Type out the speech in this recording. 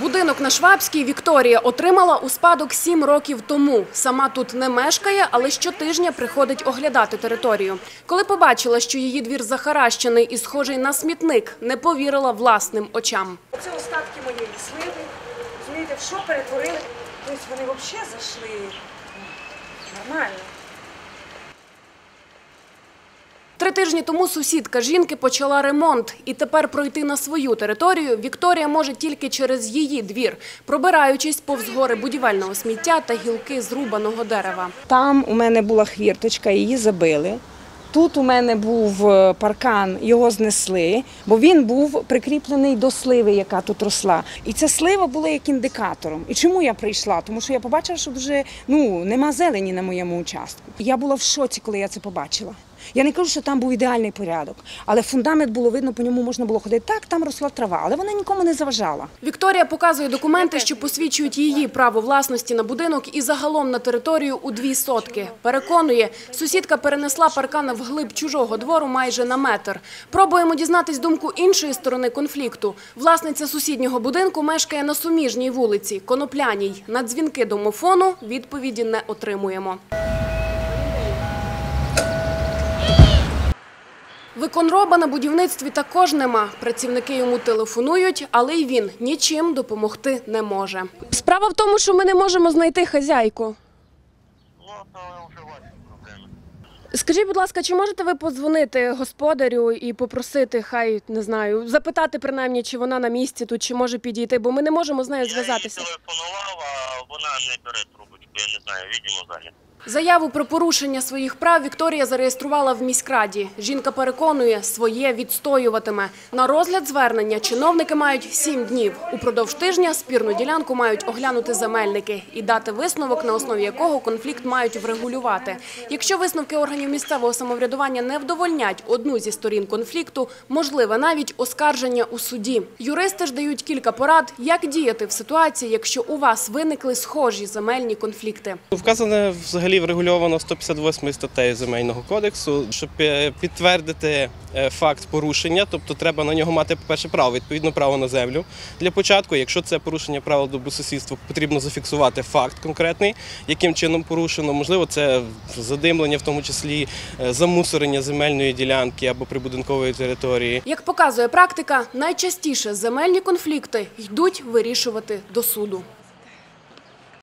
Будинок на Швабській Вікторія отримала у спадок сім років тому. Сама тут не мешкає, але щотижня приходить оглядати територію. Коли побачила, що її двір захаращений і схожий на смітник, не повірила власним очам. Це остатки моєї сливи. Розумієте, в що перетворили? Тобто вони взагалі зайшли нормально. Три тижні тому сусідка жінки почала ремонт, і тепер пройти на свою територію Вікторія може тільки через її двір, пробираючись повз гори будівельного сміття та гілки зрубаного дерева. Там у мене була хвірточка, її забили. Тут у мене був е, паркан, його знесли, бо він був прикріплений до сливи, яка тут росла. І ця слива була як індикатором. І чому я прийшла? Тому що я побачила, що вже ну нема зелені на моєму участку. Я була в шоці, коли я це побачила. Я не кажу, що там був ідеальний порядок, але фундамент було видно, по ньому можна було ходити. Так, там росла трава, але вона нікому не заважала. Вікторія показує документи, що посвідчують її право власності на будинок і загалом на територію у дві сотки. Переконує, сусідка перенесла паркана вглиб чужого двору майже на метр. Пробуємо дізнатись думку іншої сторони конфлікту. Власниця сусіднього будинку мешкає на суміжній вулиці, Конопляній. На дзвінки домофону відповіді не отримуємо. Виконроба на будівництві також нема. Працівники йому телефонують, але й він нічим допомогти не може. Справа в тому, що ми не можемо знайти хазяйку. Скажіть, будь ласка, чи можете ви подзвонити господарю і попросити, хай не знаю, запитати принаймні, чи вона на місці тут, чи може підійти, бо ми не можемо з нею Я їй зв'язатися. телефонував, а вона не бере трубочку, я не знаю, відомо зайнята. Заяву про порушення своїх прав Вікторія зареєструвала в міськраді. Жінка переконує, своє відстоюватиме. На розгляд звернення чиновники мають сім днів. Упродовж тижня спірну ділянку мають оглянути земельники і дати висновок, на основі якого конфлікт мають врегулювати. Якщо висновки органів місцевого самоврядування не вдовольнять одну зі сторін конфлікту, можливе навіть оскарження у суді. Юристи ж дають кілька порад, як діяти в ситуації, якщо у вас виникли схожі земельні конфлікти. Вказане взагалі врегульовано 158 статтею Земельного кодексу, щоб е, підтвердити е, факт порушення, тобто треба на нього мати, по-перше, право, відповідно право на землю. Для початку, якщо це порушення правил добросусідства, потрібно зафіксувати факт конкретний, яким чином порушено. Можливо, це задимлення, в тому числі е, замусорення земельної ділянки або прибудинкової території. Як показує практика, найчастіше земельні конфлікти йдуть вирішувати до суду.